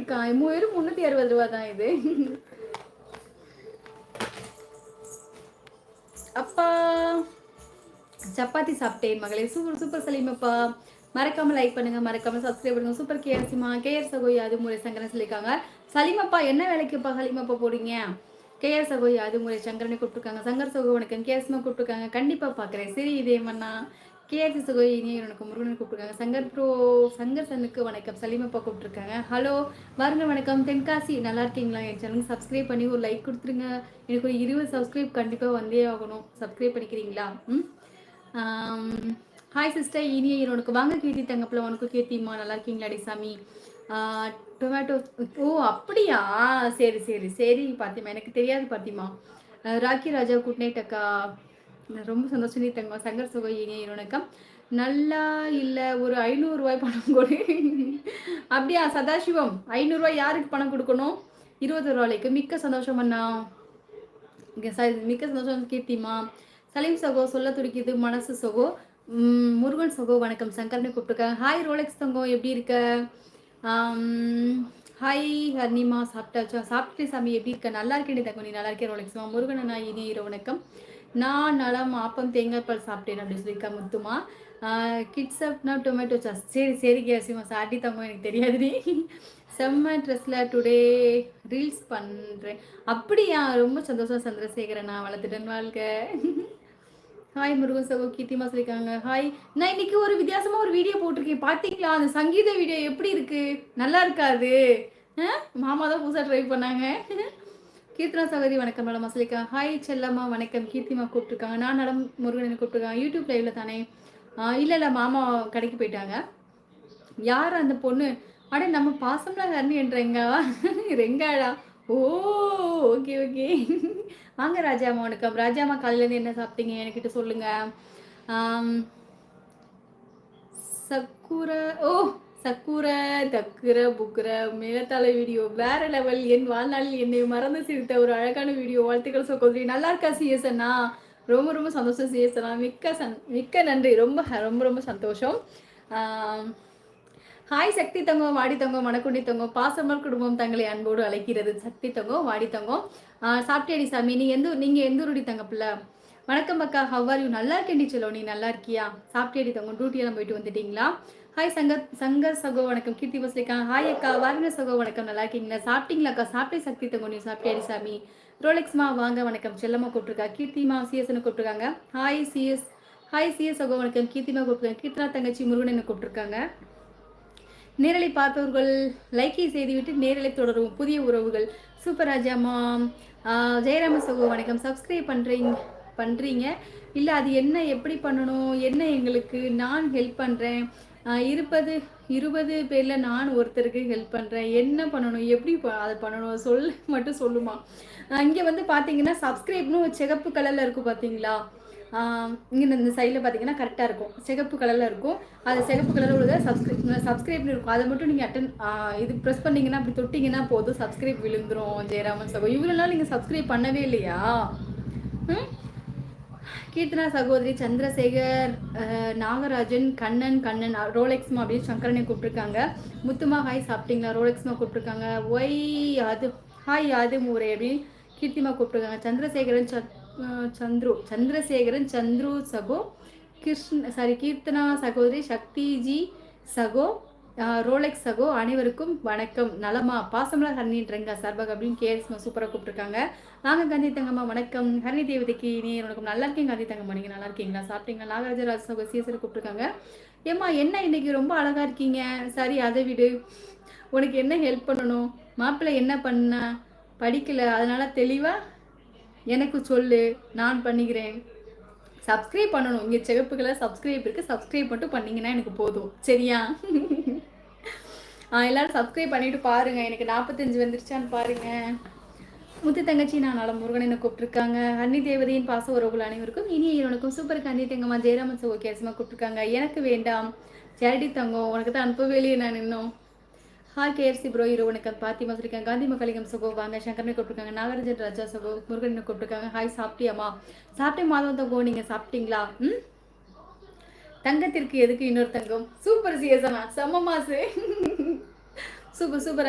இருக்கா? வெறும் முந்நூற்றி அறுபது ரூபா தான் இது. அப்பா சப்பாத்தி சாப்பிட்டேன் மகளே. சூப்பர் சூப்பர் சலீமப்பா. மறக்காம லைக் பண்ணுங்க மறக்காம சப்ஸ்கிரைப் பண்ணுங்க. சூப்பர் கேஆர்சிமா கேஆர் சகோய் அது முறை சங்கரன் சொல்லியிருக்காங்க. சலீமப்பா என்ன வேலைக்குப்பா சலீமப்பா போறீங்க? கேஆர் சகோய் அது முறை சங்கரனை கூப்பிட்டுருக்காங்க. சங்கர் சகோ உனக்கு கேஎஸ்மா கூப்பிட்டுருக்காங்க. கண்டிப்பா பாக்குறேன். சரி இதே மண்ணா கேஆர்சி சகோய் இனியனுக்கு முருகனை முருகன் கூப்பிட்டுருக்காங்க சங்கர் ப்ரோ சங்கர் சனுக்கு வணக்கம். சலீமப்பா கூப்பிட்டுருக்காங்க. ஹலோ வாருங்க வணக்கம். தென்காசி நல்லா இருக்கீங்களா? என் சேனலுக்கு சப்ஸ்கிரைப் பண்ணி ஒரு லைக் கொடுத்துருங்க. எனக்கு ஒரு இருபது சப்ஸ்கிரைப் கண்டிப்பாக வந்தே ஆகணும். சப்ஸ்கிரைப் பண்ணிக்கிறீங்களா? ம். ஹாய் சிஸ்டர் இனிய உனக்கு வாங்க கீர்த்தி தங்கப்பில் உனக்கு கீர்த்திம்மா நல்லா இருக்கீங்களா? சாமி. டொமேட்டோ ஓ அப்படியா? சரி சரி சரி பார்த்திமா எனக்கு தெரியாது பார்த்திமா ராக்கி ராஜா குட் நைட் அக்கா. ரொம்ப சந்தோஷம். நீ தங்கம் சங்கர் சுகை இனிய வணக்கம் நல்லா இல்லை ஒரு ஐநூறுரூவாய் பணம் கொடு. அப்படியா சதாசிவம் ஐநூறுரூவாய் யாருக்கு பணம் கொடுக்கணும்? இருபது ரூபாய்க்கு. மிக்க சந்தோஷம் அண்ணா. மிக்க சந்தோஷம் கீர்த்திமா சலீம் சகோ சொல்ல துடிக்குது மனசு சகோ. முருகன் சகோ வணக்கம். சங்கர்னு கூப்பிட்டுருக்காங்க ஹாய் ரோலெக்ஸ் தங்கம் எப்படி இருக்க? ஹாய் ஹர்னிமா சாப்பிட்டாச்சா? சாப்பிட்டு சாமி எப்படி இருக்க? நல்லா இருக்கேன் தங்கம் நீ நல்லா இருக்கேன் ரோலெக்ஸ்மா முருகன் அண்ணா இனி இரவு வணக்கம் நான் நலம் ஆப்பம் தேங்காய்ப்பால் சாப்பிட்டேன் அப்படின்னு சொல்லியிருக்கா முத்துமா. கிட்ஸ் அப்னா டொமேட்டோ சாஸ் சரி சரி கேசிமா சாட்டி தம்மா எனக்கு தெரியாது செம்ம ட்ரெஸ்ஸில் டுடே ரீல்ஸ் பண்ணுறேன் அப்படியா? ரொம்ப சந்தோஷம் சந்திரசேகரன் நான் வளர்த்துட்டேன் வாழ்க்கை. ஹாய் முருகன் சகோ கீர்த்திமா சொல்லியிருக்காங்க. ஹாய் நான் இன்னைக்கு ஒரு வித்தியாசமாக ஒரு வீடியோ போட்டிருக்கேன். பார்த்தீங்களா அந்த சங்கீத வீடியோ எப்படி இருக்கு? நல்லா இருக்காது. மாமா தான் புதுசாக ட்ரை பண்ணாங்க. கீர்த்தனா சகோதரி வணக்கம் மேடம். சொல்லியிருக்காங்க ஹாய் செல்லம்மா வணக்கம். கீர்த்திமா கூப்பிட்டுருக்காங்க. நான் நடம் முருகன் கூப்பிட்டுருக்காங்க. யூடியூப் லைவ்ல தானே? இல்லை இல்லை மாமா கடைக்கு போயிட்டாங்க. யார் அந்த பொண்ணு? அட நம்ம பாசம்லாம் என்ற என்றங்க ரெங்காடா ஓ ஓகே ஓகே வாங்க ராஜாமா வணக்கம். ராஜாமா காலையிலேருந்து என்ன சாப்பிட்டீங்க? என்கிட்ட சொல்லுங்க. சக்குர ஓ சக்குர தக்குர புக்குர மேலத்தால வீடியோ வேற லெவல் என் வாழ்நாளில் என்னை மறந்து சிரித்த ஒரு அழகான வீடியோ. வாழ்த்துக்கள் சகோதரி. நல்லா இருக்கா சிஎஸ்என்னா ரொம்ப ரொம்ப சந்தோஷம் சிஎஸ்என்னா மிக்க சந் மிக்க நன்றி. ரொம்ப ரொம்ப ரொம்ப சந்தோஷம். ஹாய் சக்தி தங்கம் வாடி தங்கம் மணக்குண்டி தங்கம் பாசமர் குடும்பம் தங்களை அன்போடு அழைக்கிறது சக்தி தங்கம் வாடி தங்கம். சாப்பிட்டேடி சாமி? நீ எந்த நீங்கள் எந்த ஊருடி தங்கப்பில்ல வணக்கம் அக்கா. ஹவ்வார் யூ நல்லா இருக்கேன் டீச்சலோ நீ நல்லா இருக்கியா? சாப்பிட்டேடி தங்கம்? டியூட்டியெல்லாம் போயிட்டு வந்துட்டீங்களா? ஹாய் சங்கர் சங்கர் சகோ வணக்கம். கீர்த்தி பஸ்லிக்கா ஹாய் அக்கா. வாரின சகோ வணக்கம். நல்லா இருக்கீங்களா? சாப்பிட்டீங்களா அக்கா? சாப்பிட்டே சக்தி தங்கம். நீ சாப்பிட்டேடி சாமி? ரோலெக்ஸ்மா வாங்க வணக்கம். செல்லம்மா கூப்பிட்டுருக்கா. கீர்த்திமா சிஎஸ்னு கூப்பிட்டுருக்காங்க. ஹாய் சிஎஸ் ஹாய் சிஎஸ் சகோ வணக்கம். கீர்த்திமா கூப்பிட்டுருக்காங்க. கீர்த்தனா தங்கச்சி முருகன் கூப்பிட்டுருக்காங்க. நேரலை பார்த்தவர்கள் லைக்கை செய்துவிட்டு நேரலை தொடரும் புதிய உறவுகள். சூப்பர் ராஜாமா ஜெயராம சகோ வணக்கம். சப்ஸ்கிரைப் பண்ணுறீங்க பண்ணுறீங்க இல்லை அது என்ன எப்படி பண்ணணும்? என்ன எங்களுக்கு? நான் ஹெல்ப் பண்ணுறேன் இருபது இருபது பேரில் நான் ஒருத்தருக்கு ஹெல்ப் பண்ணுறேன் என்ன பண்ணணும்? எப்படி அதை பண்ணணும்? சொல் மட்டும் சொல்லுமா. இங்கே வந்து பார்த்தீங்கன்னா சப்ஸ்கிரைப்னு சிகப்பு கலரில் இருக்கும் பார்த்தீங்களா இங்கே இந்த சைடில் பார்த்தீங்கன்னா கரெக்டாக இருக்கும். சிகப்பு கலரில் இருக்கும். அது சிகப்பு கலரில் உள்ளதை சப்ஸ்கிரைப் சப்ஸ்கிரைப்னு இருக்கும். அதை மட்டும் நீங்கள் அட்டன் இது ப்ரெஸ் பண்ணிங்கன்னா அப்படி தொட்டிங்கன்னா போதும். சப்ஸ்கிரைப் விழுந்துரும். ஜெயராமன் சகோ. இவ்வளோ நாள் நீங்கள் சப்ஸ்கிரைப் பண்ணவே இல்லையா? கீர்த்தனா சகோதரி சந்திரசேகர் நாகராஜன் கண்ணன் கண்ணன் ரோலெக்ஸ்மா அப்படின்னு சங்கரனை கூப்பிட்டுருக்காங்க. முத்துமா ஹாய் சாப்பிட்டீங்களா? ரோலெக்ஸ்மா கூப்பிட்டுருக்காங்க. ஒய் யாது ஹாய் யாது மூரே அப்படின்னு கீர்த்திமா கூப்பிட்டுருக்காங்க. சந்திரசேகரன் சந்துரு சந்திரசேகரன் சந்துரு சகோ கிருஷ்ண சாரி கீர்த்தனா சகோதரி சக்திஜி சகோ ரோலெக்ஸ் சகோ அனைவருக்கும் வணக்கம். நலமா பாசமலர் ஹர்ணின்றங்க சர்வக அப்படின்னு கேஎஸ்மா சூப்பராக கூப்பிட்டுருக்காங்க. நாங்கள் காந்தி தங்கம்மா வணக்கம். ஹரணி தேவதைக்கு நீ உனக்கு நல்லா இருக்கேன் காந்தி தங்கம்மா. நீங்கள் நல்லா இருக்கீங்களா? சாப்பிட்டீங்களா? நாகராஜராஜ் சகோ சிஎஸ்ஆர் கூப்பிட்டுருக்காங்க. ஏம்மா என்ன இன்னைக்கு ரொம்ப அழகாக இருக்கீங்க? சரி அதை விடு. உனக்கு என்ன ஹெல்ப் பண்ணணும்? மாப்பிள்ளை என்ன பண்ண? படிக்கல. அதனால தெளிவாக எனக்கு சொல்லு. நான் பண்ணிக்கிறேன். சப்ஸ்கிரைப் பண்ணணும். இங்கே சிகப்புகளை சப்ஸ்கிரைப் இருக்குது சப்ஸ்கிரைப் மட்டும் பண்ணிங்கன்னா எனக்கு போதும். சரியா? எல்லாரும் சப்ஸ்கிரைப் பண்ணிட்டு பாருங்கள் எனக்கு நாற்பத்தஞ்சு வந்துருச்சான்னு பாருங்கள் முத்து தங்கச்சி நான் நலம் முருகன் என்ன கூப்பிட்டுருக்காங்க. அன்னி தேவதையின் பாச உறவுகள் அனைவருக்கும் இனிய இவனுக்கும் சூப்பர் கண்ணி தங்கம்மா ஜெயராமன் சோ கேசமாக கூப்பிட்டுருக்காங்க. எனக்கு வேண்டாம். சேரடி தங்கம் உனக்கு தான் அனுப்பவே இல்லையே நான் இன்னும். ஹாய் கேஆர்சி ப்ரோ ஹீரோ வணக்கம். பாத்திமா சொல்லியிருக்காங்க. காந்தி மக்களிகம் சகோ வாங்க. சங்கரனை கூப்பிட்டுருக்காங்க. நாகராஜன் ராஜா சகோ முருகன் கூப்பிட்டுருக்காங்க. ஹாய் சாப்பிட்டியாமா சாப்பிட்டேன் மாதவன் தங்கோ நீங்கள் சாப்பிட்டீங்களா? ம்? தங்கத்திற்கு எதுக்கு இன்னொரு தங்கம்? சூப்பர் சிஎஸ்னா செம்ம மாசு. Super super